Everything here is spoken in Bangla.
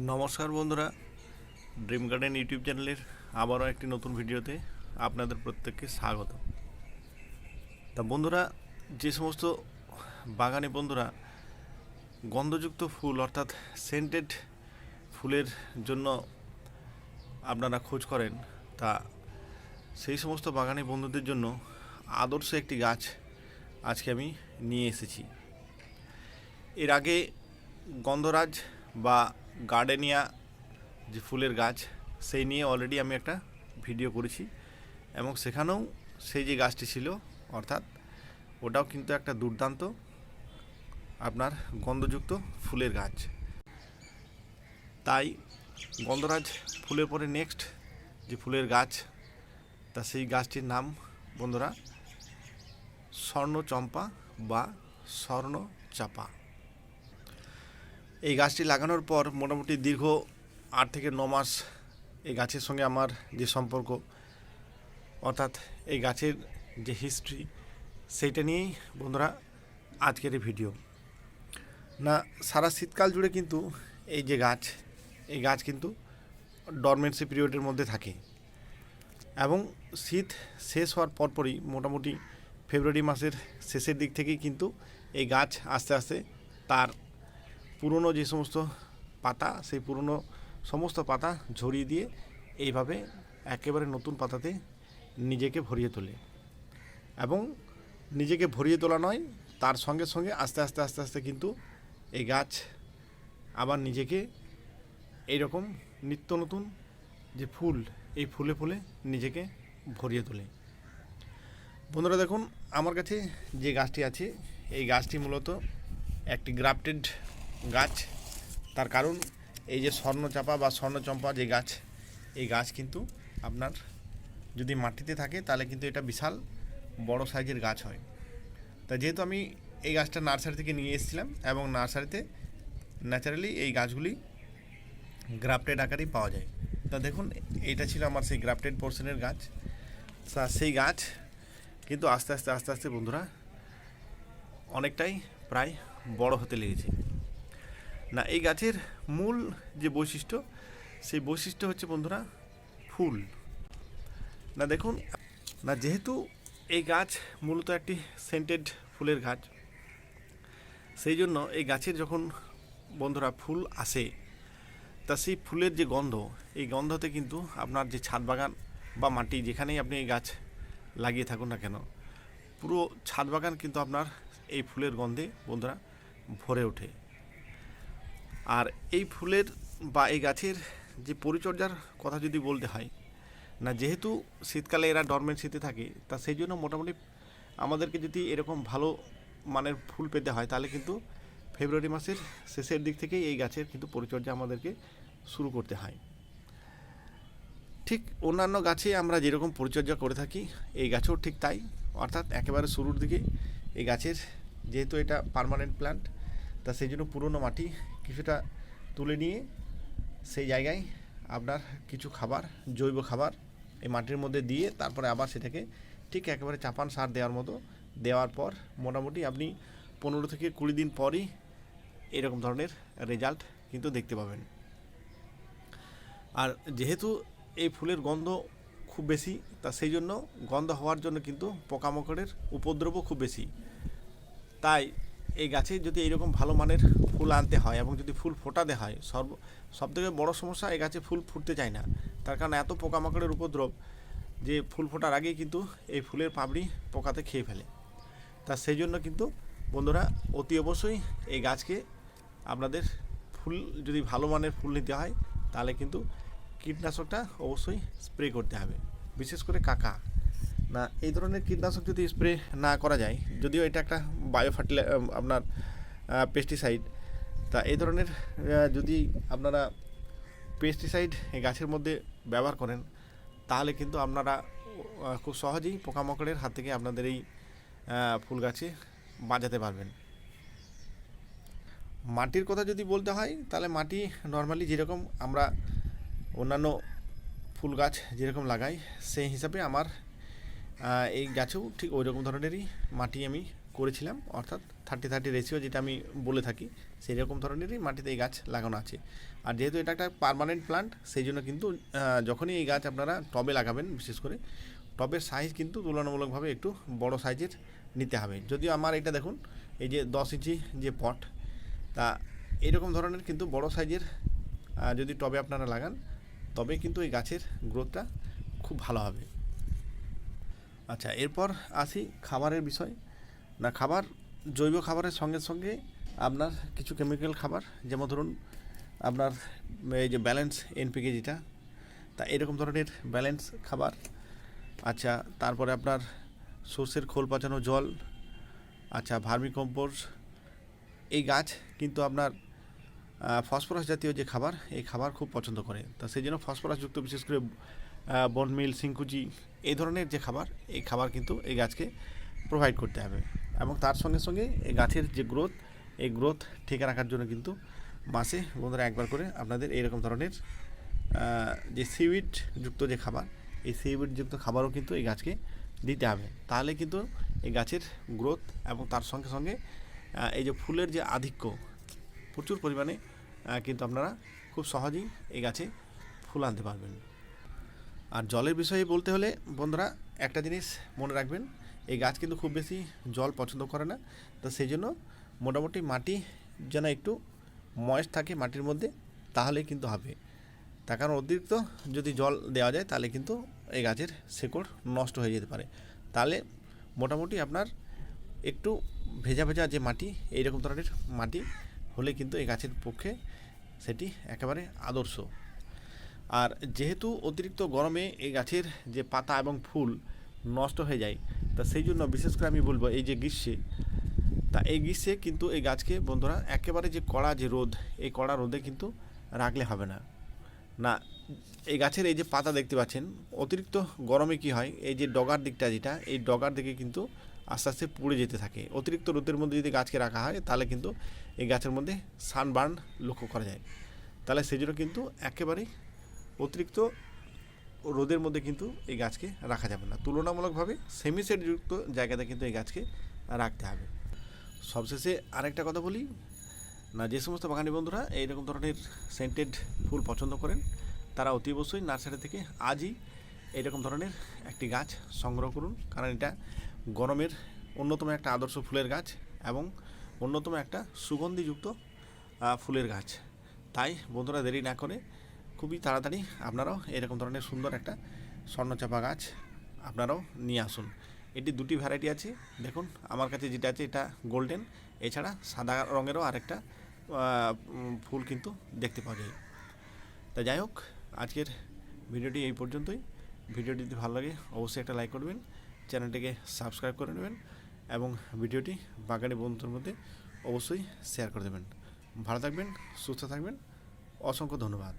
নমস্কার বন্ধুরা ড্রিম গার্ডেন ইউটিউব চ্যানেলের আবারও একটি নতুন ভিডিওতে আপনাদের প্রত্যেককে স্বাগত। তা বন্ধুরা, যে সমস্ত বাগানে বন্ধুরা গন্ধযুক্ত ফুল অর্থাৎ সেন্টেড ফুলের জন্য আপনারা খোঁজ করেন, তা সেই সমস্ত বাগানে বন্ধুদের জন্য আদর্শ একটি গাছ আজকে আমি নিয়ে এসেছি। এর আগে গন্ধরাজ বা গার্ডেনিয়া যে ফুলের গাছ, সেই নিয়ে অলরেডি আমি একটা ভিডিও করেছি। এবং সেখানেও সেই যে গাছটি ছিল, অর্থাৎ ওটাও কিন্তু একটা দুর্দান্ত আপনার গন্ধযুক্ত ফুলের গাছ। তাই গন্ধরাজ ফুলের পরে নেক্সট যে ফুলের গাছ, তা সেই গাছটির নাম বন্ধুরা স্বর্ণচম্পা বা স্বর্ণ চাপা এই গাছটি লাগানোর পর মোটামুটি দীর্ঘ আট থেকে ন মাস এই গাছের সঙ্গে আমার যে সম্পর্ক, অর্থাৎ এই গাছের যে হিস্ট্রি সেইটা নিয়েই বন্ধুরা আজকের এই ভিডিও না, সারা শীতকাল জুড়ে কিন্তু এই যে গাছ, এই গাছ কিন্তু ডরমেন্সি পিরিয়ডের মধ্যে থাকে। এবং শীত শেষ হওয়ার পরপরই মোটামুটি ফেব্রুয়ারি মাসের শেষের দিক থেকেই কিন্তু এই গাছ আস্তে আস্তে তার পুরনো যে সমস্ত পাতা, সেই পুরনো সমস্ত পাতা ঝরিয়ে দিয়ে এইভাবে একেবারে নতুন পাতাতে নিজেকে ভরিয়ে তোলে। এবং নিজেকে ভরিয়ে তোলা নয়, তার সঙ্গে সঙ্গে আস্তে আস্তে আস্তে আস্তে কিন্তু এই গাছ আবার নিজেকে এইরকম নিত্য নতুন যে ফুল, এই ফুলে ফুলে নিজেকে ভরিয়ে তোলে। বন্ধুরা দেখুন, আমার কাছে যে গাছটি আছে, এই গাছটি মূলত একটি গ্রাফটেড গাছ, তার কারণ এই যে স্বর্ণচাপা বা স্বর্ণচম্পা যে গাছ, এই গাছ কিন্তু আপনার যদি মাটিতে থাকে তাহলে কিন্তু এটা বিশাল বড় সাইজের গাছ হয়। তা যেহেতু আমি এই গাছটা নার্সারি থেকে নিয়ে এসেছিলাম এবং নার্সারিতে ন্যাচারালি এই গাছগুলি গ্রাফটেড আকারেই পাওয়া যায়। তা দেখুন, এটা ছিল আমার সেই গ্রাফটেড পোর্শনের গাছ। তা সেই গাছ কিন্তু আস্তে আস্তে আস্তে আস্তে বন্ধুরা অনেকটাই প্রায় বড় হতে লেগেছে। না, এই গাছের মূল যে বৈশিষ্ট্য, সেই বৈশিষ্ট্য হচ্ছে বন্ধুরা ফুল। না, দেখুন, না, যেহেতু এই গাছ মূলত একটি সেন্টেড ফুলের গাছ, সেই জন্য এই গাছের যখন বন্ধুরা ফুল আসে, তা সেই ফুলের যে গন্ধ, এই গন্ধতে কিন্তু আপনার যে ছাদ বাগান বা মাটি যেখানেই আপনি এই গাছ লাগিয়ে থাকুন না কেন, পুরো ছাদ বাগান কিন্তু আপনার এই ফুলের গন্ধে বন্ধুরা ভরে ওঠে। আর এই ফুলের বা এই গাছের যে পরিচর্যার কথা যদি বলতে হয়, না যেহেতু শীতকালে এরা ডরমেন্সিতে থাকে, তা সেই জন্য মোটামুটি আমাদেরকে যদি এরকম ভালো মানের ফুল পেতে হয়, তাহলে কিন্তু ফেব্রুয়ারি মাসের শেষের দিক থেকেই এই গাছের কিন্তু পরিচর্যা আমাদেরকে শুরু করতে হয়। ঠিক অন্যান্য গাছে আমরা যেরকম পরিচর্যা করে থাকি, এই গাছেও ঠিক তাই। অর্থাৎ একেবারে শুরুর দিকে এই গাছের যেহেতু এটা পার্মানেন্ট প্ল্যান্ট তা সেই জন্য পুরনো মাটি কিছুটা তুলে নিয়ে সেই জায়গায় আপনার কিছু খাবার, জৈব খাবার এই মাটির মধ্যে দিয়ে তারপরে আবার সেটাকে ঠিক একেবারে চাপান সার দেওয়ার মতো দেওয়ার পর মোটামুটি আপনি পনেরো থেকে কুড়ি দিন পরই এরকম ধরনের রেজাল্ট কিন্তু দেখতে পাবেন। আর যেহেতু এই ফুলের গন্ধ খুব বেশি, তা সেই জন্য গন্ধ হওয়ার জন্য কিন্তু পোকামাকড়ের উপদ্রবও খুব বেশি। তাই এই গাছে যদি এইরকম ভালো মানের ফুল আনতে হয় এবং যদি ফুল ফোটাতে হয়, সর্ব, সবথেকে বড় সমস্যা এই গাছে ফুল ফুটতে চায় না। তার কারণ এত পোকামাকড়ের উপদ্রব যে ফুল ফোটার আগেই কিন্তু এই ফুলের পাপড়ি পোকাতে খেয়ে ফেলে। তা সেই জন্য কিন্তু বন্ধুরা অতি অবশ্যই এই গাছকে আপনাদের ফুল যদি ভালো মানের ফুল নিতে হয়, তাহলে কিন্তু কীটনাশকটা অবশ্যই স্প্রে করতে হবে। বিশেষ করে কাকা। না, এই ধরনের কীটনাশক যদি স্প্রে না করা যায়, যদিও এটা একটা বায়ো ফার্টিলাই আপনার পেস্টিসাইড তা এই ধরনের যদি আপনারা পেস্টিসাইড গাছের মধ্যে ব্যবহার করেন, তাহলে কিন্তু আপনারা খুব সহজেই পোকামাকড়ের হাত থেকে আপনাদের এই ফুল গাছে বাঁচাতে পারবেন। মাটির কথা যদি বলতে হয়, তাহলে মাটি নর্মালি যেরকম আমরা অন্যান্য ফুল গাছ যেরকম লাগাই, সেই হিসাবে আমার এই গাছেও ঠিক ওই রকম ধরনেরই মাটি আমি করেছিলাম, অর্থাৎ থার্টি থার্টি রেশিও যেটা আমি বলে থাকি সেই রকম ধরনেরই মাটিতে এই গাছ লাগানো আছে। আর যেহেতু এটা একটা পার্মানেন্ট প্লান্ট সেই জন্য কিন্তু যখনই এই গাছ আপনারা টবে লাগাবেন, বিশেষ করে, টবের সাইজ কিন্তু তুলনামূলকভাবে একটু বড় সাইজের নিতে হবে। যদিও আমার এটা দেখুন, এই যে দশ ইঞ্চি যে পট তা এরকম ধরনের কিন্তু বড় সাইজের যদি টবে আপনারা লাগান, তবে কিন্তু এই গাছের গ্রোথটা খুব ভালো হবে। আচ্ছা এরপর আসি খাবারের বিষয়। না, খাবার, জৈব খাবারের সঙ্গে সঙ্গে আপনার কিছু কেমিক্যাল খাবার, যেমন ধরুন আপনার এই যে ব্যালেন্স এনপিকে যেটা, তা এরকম ধরনের ব্যালেন্স খাবার। আচ্ছা তারপরে আপনার সর্ষের খোল পাচানো জল আচ্ছা ভার্মি কম্পোজ এই গাছ কিন্তু আপনার ফসফরাস জাতীয় যে খাবার, এই খাবার খুব পছন্দ করে। তা সেই জন্য ফসফরাসযুক্ত বিশেষ করে বনমিল, সিংকুচি, এই ধরনের যে খাবার, এই খাবার কিন্তু এই গাছকে প্রোভাইড করতে হবে। এবং তার সঙ্গে সঙ্গে এই গাছের যে গ্রোথ এই গ্রোথ ঠিক রাখার জন্য কিন্তু মাসে বন্ধুরা একবার করে আপনাদের এইরকম ধরনের যে সিউইড যুক্ত যে খাবার, এই সিউইড যুক্ত খাবারও কিন্তু এই গাছকে দিতে হবে। তাহলে কিন্তু এই গাছের গ্রোথ এবং তার সঙ্গে সঙ্গে এই যে ফুলের যে আধিক্য, প্রচুর পরিমাণে কিন্তু আপনারা খুব সহজেই এই গাছে ফুল আনতে পারবেন। আর জলের বিষয়ে বলতে হলে বন্ধুরা, একটা জিনিস মনে রাখবেন, এই গাছ কিন্তু খুব বেশি জল পছন্দ করে না। তো সেই জন্য মোটামুটি মাটি যেন একটু ময়েস্ট থাকে মাটির মধ্যে, তাহলে কিন্তু হবে। তার কারণ অতিরিক্ত যদি জল দেওয়া যায়, তাহলে কিন্তু এই গাছের শেকড় নষ্ট হয়ে যেতে পারে। তাহলে মোটামুটি আপনার একটু ভেজা ভেজা যে মাটি, এইরকম ধরনের মাটি হলে কিন্তু এই গাছের পক্ষে সেটি একেবারে আদর্শ। আর যেহেতু অতিরিক্ত গরমে এই গাছের যে পাতা এবং ফুল নষ্ট হয়ে যায়, তা সেই জন্য বিশেষ করে আমি বলব এই যে গ্রীষ্মে, তা এই গ্রীষ্মে কিন্তু এই গাছকে বন্ধুরা একেবারে যে কড়া যে রোদ, এই কড়া রোদে কিন্তু রাখলে হবে না। না, এই গাছের এই যে পাতা দেখতে পাচ্ছেন, অতিরিক্ত গরমে কি হয়, এই যে ডগার দিকটা যেটা, এই ডগার দিকে কিন্তু আস্তে আস্তে পুড়ে যেতে থাকে। অতিরিক্ত রোদের মধ্যে যদি গাছকে রাখা হয়, তাহলে কিন্তু এই গাছের মধ্যে সানবার্ন লক্ষ্য করা যায়। তাহলে সেই জন্য কিন্তু একেবারেই অতিরিক্ত রোদের মধ্যে কিন্তু এই গাছকে রাখা যাবে না। তুলনামূলকভাবে সেমিসেট যুক্ত জায়গাতে কিন্তু এই গাছকে রাখতে হবে। সবশেষে আরেকটা কথা বলি, না, যে সমস্ত বাগানি বন্ধুরা এইরকম ধরনের সেন্টেড ফুল পছন্দ করেন, তারা অতি অবশ্যই নার্সারি থেকে আজই এইরকম ধরনের একটি গাছ সংগ্রহ করুন। কারণ এটা গরমের অন্যতম একটা আদর্শ ফুলের গাছ এবং অন্যতম একটা সুগন্ধিযুক্ত ফুলের গাছ। তাই বন্ধুরা দেরি না করে খুবই তাড়াতাড়ি আপনারাও এরকম ধরনের সুন্দর একটা স্বর্ণচাপা গাছ আপনারাও নিয়ে আসুন। এটি দুটি ভ্যারাইটি আছে। দেখুন, আমার কাছে যেটা আছে, এটা গোল্ডেন এছাড়া সাদা রঙেরও আরেকটা ফুল কিন্তু দেখতে পাওয়া যায়। তা যাই হোক, আজকের ভিডিওটি এই পর্যন্তই। ভিডিওটি যদি ভালো লাগে, অবশ্যই একটা লাইক করবেন, চ্যানেলটিকে সাবস্ক্রাইব করে নেবেন, এবং ভিডিওটি বাগানি বন্ধুর মধ্যে অবশ্যই শেয়ার করে দেবেন। ভালো থাকবেন, সুস্থ থাকবেন, অসংখ্য ধন্যবাদ।